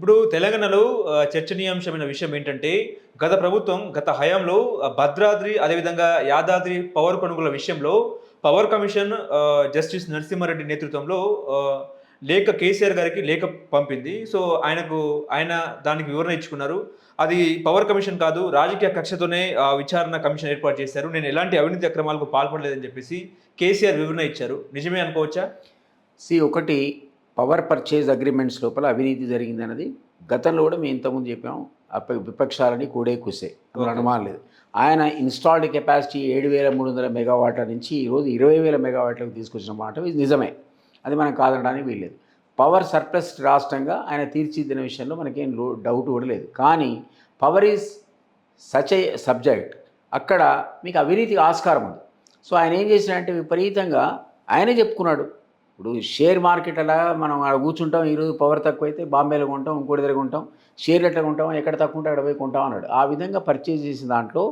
ఇప్పుడు తెలంగాణలో చర్చనీయాంశమైన విషయం ఏంటంటే గత ప్రభుత్వం గత హయాంలో భద్రాద్రి అదేవిధంగా యాదాద్రి పవర్ కొనుగోల విషయంలో పవర్ కమిషన్ జస్టిస్ నరసింహారెడ్డి నేతృత్వంలో లేఖ కేసీఆర్ గారికి లేఖ పంపింది. సో ఆయనకు ఆయన దానికి వివరణ ఇచ్చుకున్నారు. అది పవర్ కమిషన్ కాదు రాజకీయ కక్షతోనే విచారణ కమిషన్ ఏర్పాటు చేశారు. నేను ఎలాంటి అవినీతి అక్రమాలకు పాల్పడలేదని చెప్పేసి కేసీఆర్ వివరణ ఇచ్చారు. నిజమే అనుకోవచ్చా? సి ఒకటి పవర్ పర్చేజ్ అగ్రిమెంట్స్ లోపల అవినీతి జరిగింది అన్నది గతంలో కూడా మేము ఇంతకుముందు చెప్పాము అప్ప విపక్షాలని కూడే కుసే. అనుమానం లేదు. ఆయన ఇన్స్టాల్డ్ కెపాసిటీ ఏడు వేల మూడు వందల మెగావాట్ల నుంచి ఈరోజు ఇరవై వేల మెగావాట్లకు తీసుకొచ్చిన మాట ఇది నిజమే. అది మనం కాదనడానికి వీల్లేదు. పవర్ సర్ప్లస్ రాష్ట్రంగా ఆయన తీర్చిదిద్దిన విషయంలో మనకేం లో డౌట్ కూడా లేదు. కానీ power is such a subject అక్కడ మీకు అవినీతికి ఆస్కారం ఉంది. సో ఆయన ఏం చేసినాడంటే విపరీతంగా ఆయనే చెప్పుకున్నాడు. ఇప్పుడు షేర్ మార్కెట్ అలా మనం ఆడ కూర్చుంటాం ఈరోజు పవర్ తక్కువైతే బాంబేలో కొంటాం ఇంకోటి దగ్గర కొంటాం షేర్లు ఎట్లా కొంటాం ఎక్కడ తక్కువ ఉంటే అక్కడ పోయి కొంటాం అన్నాడు. ఆ విధంగా పర్చేజ్ చేసిన దాంట్లో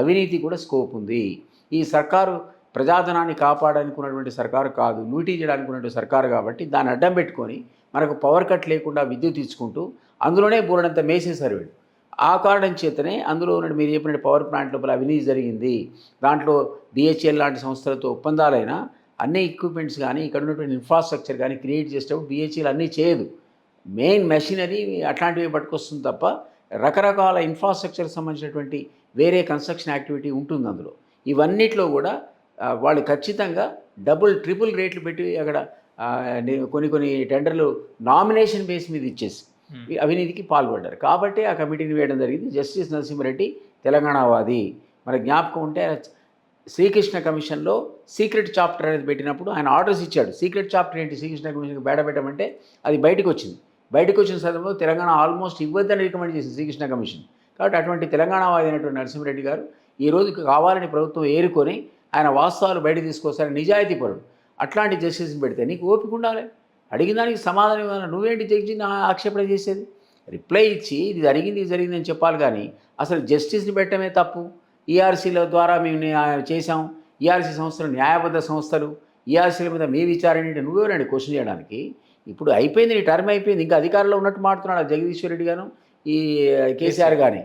అవినీతి కూడా స్కోప్ ఉంది. ఈ సర్కారు ప్రజాధనాన్ని కాపాడాలనుకున్నటువంటి సర్కారు కాదు లూటీ చేయడానికి సర్కారు కాబట్టి దాన్ని అడ్డం పెట్టుకొని మనకు పవర్ కట్ లేకుండా విద్యుత్ తీసుకుంటూ అందులోనే బోర్డంత మేసేశారు వీళ్ళు. ఆ కారణం చేతనే అందులో ఉన్న మీరు చెప్పిన పవర్ ప్లాంట్ లోపల అవినీతి జరిగింది. దాంట్లో బిహెచ్ఎల్ లాంటి సంస్థలతో ఒప్పందాలైనా అన్ని ఎక్విప్మెంట్స్ కానీ ఇక్కడ ఉన్నటువంటి ఇన్ఫ్రాస్ట్రక్చర్ కానీ క్రియేట్ చేసేటప్పుడు బిహెచ్ఎల్ అన్నీ చేయదు. మెయిన్ మెషినరీ అట్లాంటివి పట్టుకొస్తుంది తప్ప రకరకాల ఇన్ఫ్రాస్ట్రక్చర్ సంబంధించినటువంటి వేరే కన్స్ట్రక్షన్ యాక్టివిటీ ఉంటుంది అందులో. ఇవన్నిట్లో కూడా వాళ్ళు ఖచ్చితంగా డబుల్ ట్రిపుల్ రేట్లు పెట్టి అక్కడ కొన్ని కొన్ని టెండర్లు నామినేషన్ బేస్ మీద ఇచ్చేసి ఈ అవినీతికి పాల్పడ్డారు. కాబట్టి ఆ కమిటీని వేయడం జరిగింది. జస్టిస్ నరసింహారెడ్డి తెలంగాణవాది. మన జ్ఞాపకం ఉంటే శ్రీకృష్ణ కమిషన్లో సీక్రెట్ చాప్టర్ అనేది పెట్టినప్పుడు ఆయన ఆర్డర్స్ ఇచ్చాడు. సీక్రెట్ చాప్టర్ ఏంటి? శ్రీకృష్ణ కమిషన్కి బేడ పెట్టమంటే అది బయటకు వచ్చింది. బయటకు వచ్చిన సందర్భంలో తెలంగాణ ఆల్మోస్ట్ ఇవ్వద్దని రికమెండ్ చేసింది శ్రీకృష్ణ కమిషన్. కాబట్టి అటువంటి తెలంగాణవాది అయినటువంటి నరసింహరెడ్డి గారు ఈ రోజు కావాలని ప్రభుత్వం ఏరుకొని ఆయన వాస్తవాలు బయట తీసుకొస్తారని నిజాయితీ పరుడు. అట్లాంటి జస్టిస్ని పెడితే నీకు ఓపిక ఉండాలి. అడిగిన దానికి సమాధానం ఇవ్వాలి. నువ్వేంటి జడ్జి నా ఆక్షేపణ చేసేది? రిప్లై ఇచ్చి ఇది జరిగింది ఇది జరిగిందని చెప్పాలి కానీ అసలు జస్టిస్ని పెట్టడమే తప్పు. ఈఆర్సీల ద్వారా మేము చేశాం. ఈఆర్సీ సంస్థలు న్యాయబద్ధ సంస్థలు. ఈఆర్సీల మీద మీ విచారణ ఏంటి? నువ్వెవరండి క్వశ్చన్ చేయడానికి. ఇప్పుడు అయిపోయింది నీ టర్మ్ అయిపోయింది. ఇంకా అధికారంలో ఉన్నట్టు మాడుతున్నాడు ఆ జగదీశ్వర్ రెడ్డి గాను ఈ కేసీఆర్ కానీ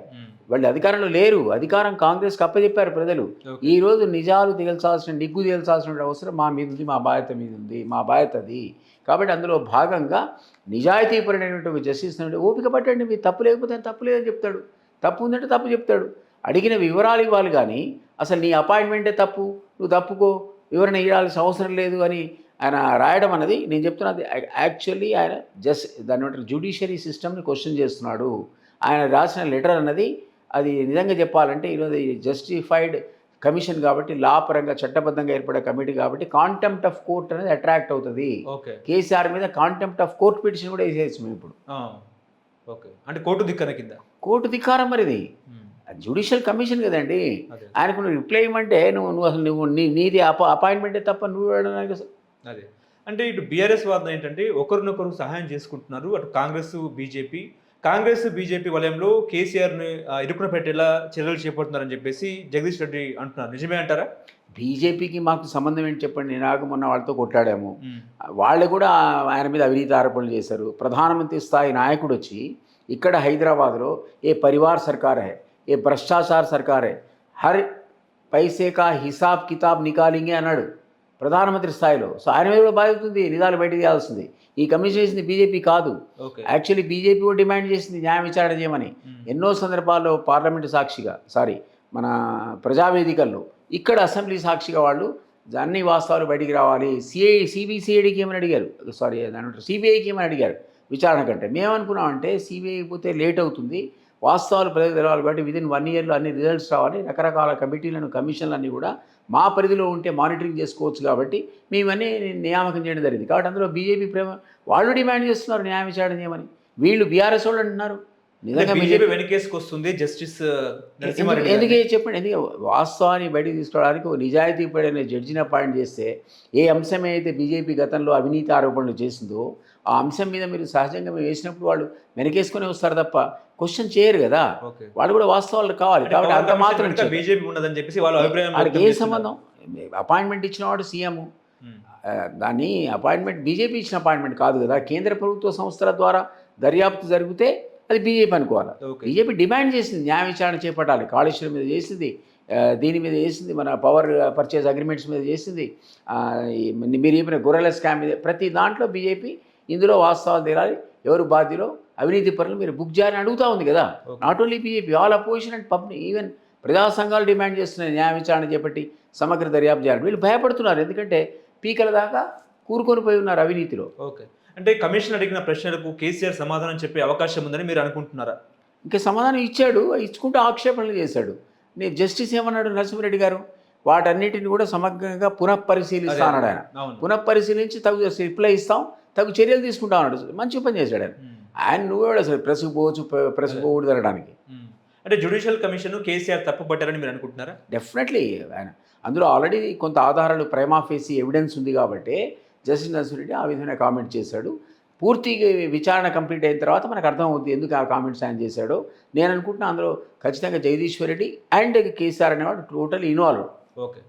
వాళ్ళు అధికారంలో లేరు. అధికారం కాంగ్రెస్కి అప్పచెప్పారు ప్రజలు. ఈ రోజు నిజాలు తేల్చాల్సిన నిగ్గు తేల్చాల్సిన అవసరం మా మీద ఉంది మా బాధ్యత మీద ఉంది మా బాధ్యత అది. కాబట్టి అందులో భాగంగా నిజాయితీపరమైనటువంటి జస్టిస్ ఓపిక పట్టండి మీరు తప్పు లేకపోతే తప్పు లేదని చెప్తాడు. తప్పు ఉందంటే తప్పు చెప్తాడు. అడిగిన వివరాలు ఇవ్వాలి కానీ అసలు నీ అపాయింట్మెంటే తప్పు నువ్వు తప్పుకో వివరణ ఇవ్వాల్సిన అవసరం లేదు అని ఆయన రాయడం అన్నది నేను చెప్తున్నది యాక్చువల్లీ ఆయన జస్ట్ దాని బట్టి జ్యుడిషియరీ సిస్టమ్ని క్వశ్చన్ చేస్తున్నాడు. ఆయన రాసిన లెటర్ అన్నది అది నిజంగా చెప్పాలంటే ఈరోజు జస్టిఫైడ్ కమిషన్ కాబట్టి లా పరంగా చట్టబద్ధంగా ఏర్పడే కమిటీ కాబట్టి కాంటెంప్ట్ ఆఫ్ కోర్ట్ అనేది అట్రాక్ట్ అవుతుంది. కేసీఆర్ మీద కాంటెంప్ట్ ఆఫ్ కోర్ట్ పిటిషన్ కూడా వేసేయచ్చు మేము ఇప్పుడు. ఓకే. అంటే కోర్టు దిక్కన కింద కోర్టు ధిక్కారం మరిది. జ్యుడిషియల్ కమిషన్ కదండి. ఆయనకు నువ్వు రిప్లై ఇవ్వమంటే నువ్వు నువ్వు అసలు నువ్వు నీ నీది అప అపాయింట్మెంటే తప్ప నువ్వు వెళ్ళడానికి అదే. అంటే ఇటు బీఆర్ఎస్ వాదన ఏంటంటే ఒకరినొకరు సహాయం చేసుకుంటున్నారు. అటు కాంగ్రెస్ బీజేపీ కాంగ్రెస్ బీజేపీ వలయంలో కేసీఆర్ని ఇరుకున పెట్టేలా చర్యలు చేపడుతున్నారని చెప్పేసి జగదీష్ రెడ్డి అంటున్నారు. నిజమే అంటారా? బీజేపీకి మాకు సంబంధం ఏంటి చెప్పండి. నేను మొన్న వాళ్ళతో కొట్లాడాము. వాళ్ళు కూడా ఆయన మీద అవినీతి ఆరోపణలు చేశారు. ప్రధానమంత్రి స్థాయి నాయకుడు వచ్చి ఇక్కడ హైదరాబాద్లో ఏ పరివార్ సర్కార్ హై ఏ భ్రష్టాచార్ సర్కార్ హర్ పైసే కా హిసాబ్ కితాబ్ నికాలింగే అన్నాడు ప్రధానమంత్రి స్థాయిలో సో ఆయన మీద కూడా బాధ్యత ఉంది నిజాలు బయటకు తీయాల్సింది. ఈ కమిషన్ చేసింది బీజేపీ కాదు. యాక్చువల్లీ బీజేపీ కూడా డిమాండ్ చేసింది న్యాయ విచారణ చేయమని. ఎన్నో సందర్భాల్లో పార్లమెంటు సాక్షిగా సారీ మన ప్రజావేదికల్లో ఇక్కడ అసెంబ్లీ సాక్షిగా వాళ్ళు అన్ని వాస్తవాలు బయటికి రావాలి. సిఐ సిబిసిఐడికి ఏమని అడిగారు? సారీ దాని సిబిఐకి ఏమని అడిగారు? విచారణ కంటే. మేమనుకున్నామంటే సిబిఐ పోతే లేట్ అవుతుంది. వాస్తవాలు ప్రజలకు తెలవాలి. కాబట్టి విదిన్ వన్ ఇయర్లో అన్ని రిజల్ట్స్ రావాలి. రకరకాల కమిటీలను కమిషన్లు అన్నీ కూడా మా పరిధిలో ఉంటే మానిటరింగ్ చేసుకోవచ్చు కాబట్టి మేమన్నీ నియామకం చేయడం జరిగింది. కాబట్టి అందులో బీజేపీ ప్రేమ వాళ్ళు డిమాండ్ చేస్తున్నారు న్యాయ విచారణ చేయమని. వీళ్ళు బీఆర్ఎస్ వాళ్ళు అంటున్నారు. నిజంగా బీజేపీ బీజేపీ వెనకేసుకు వస్తుంది జస్టిస్ ఎందుకు నరసింహారెడ్డి ఎందుకు. చెప్పండి? ఎందుకు వాస్తవాన్ని బయటికి తీసుకోవడానికి ఒక నిజాయితీ పడిన జడ్జిని అపాయింట్ చేస్తే ఏ అంశం అయితే బీజేపీ గతంలో అవినీతి ఆరోపణలు చేసిందో ఆ అంశం మీద మీరు సహజంగా మీరు వేసినప్పుడు వాళ్ళు వెనకేసుకొని వస్తారు తప్ప క్వశ్చన్ చేయరు కదా. వాళ్ళు కూడా వాస్తవాలు కావాలి. కాబట్టి అంత మాత్రం. బీజేపీ ఉన్నదని చెప్పేసి వాళ్ళ అభిప్రాయం వ్యక్తం ఏ. సంబంధం? అపాయింట్మెంట్ ఇచ్చిన వాడు సీఎం. దాన్ని అపాయింట్మెంట్ బీజేపీ ఇచ్చిన అపాయింట్మెంట్ కాదు కదా. కేంద్ర ప్రభుత్వ సంస్థల ద్వారా దర్యాప్తు జరిగితే అది బీజేపీ అనుకోవాలి? బీజేపీ డిమాండ్ చేసింది న్యాయ విచారణ చేపట్టాలి. కాళేశ్వరం మీద చేసింది. దీని మీద చేసింది. మన పవర్ పర్చేజ్ అగ్రిమెంట్స్ మీద చేసింది. మీరు చెప్పిన గొర్రెల స్కామ్ మీద ప్రతి దాంట్లో బీజేపీ ఇందులో వాస్తవాలు తేలాలి. ఎవరు బాధ్యులో? అవినీతి పనులు మీరు బుక్ చేయాలని అడుగుతా ఉంది కదా. Not only BJP all opposition and public even ప్రజా సంఘాలు డిమాండ్ చేస్తున్నాయి. న్యాయ విచారణ చేపట్టి సమగ్ర దర్యాప్తు చేయాలి వీళ్ళు భయపడుతున్నారు. ఎందుకంటే పీకల దాకా కూరుకొని పోయి ఉన్నారు అవినీతిలో. ఓకే. అంటే కమిషన్ అడిగిన ప్రశ్నలకు కేసీఆర్ సమాధానం చెప్పే అవకాశం ఉందని మీరు అనుకుంటున్నారా? ఇంకా సమాధానం ఇచ్చాడు. ఇచ్చుకుంటూ ఆక్షేపణలు చేశాడు. నేను జస్టిస్ ఏమన్నాడు నరసింహారెడ్డి గారు? వాటన్నిటిని కూడా సమగ్రంగా పునఃపరిశీలిస్తా అన్నాడు ఆయన పునఃపరిశీలించి తగు రిప్లై ఇస్తాం. తగు చర్యలు తీసుకుంటాం అన్నాడు మంచి పని చేశాడు ఆయన. ఆయన నువ్వేవాడు అసలు ప్రెస్కు పోవచ్చు ప్ర- ప్రెస్కు పోకూడదు అనడానికి. ఉమ్. అంటే జ్యుడిషియల్ కమిషన్ కేసీఆర్ తప్పుపట్టారని మీరు అనుకుంటున్నారా? డెఫినెట్లీ ఆయన. అందులో ఆల్రెడీ కొంత ఆధారాలు ప్రైమా ఫేసి ఎవిడెన్స్ ఉంది కాబట్టి జస్టిస్ నరసింహారెడ్డి ఆ విధంగా కామెంట్ చేశాడు. పూర్తిగా విచారణ కంప్లీట్ అయిన తర్వాత మనకు అర్థం అవుతుంది ఎందుకు ఆ కామెంట్స్ ఆయన చేశాడో. నేను అనుకుంటున్నా అందులో ఖచ్చితంగా జగదీశ్వర్ రెడ్డి అండ్ కేసీఆర్ అనేవాడు టోటల్ ఇన్వాల్వ్ ఓకే.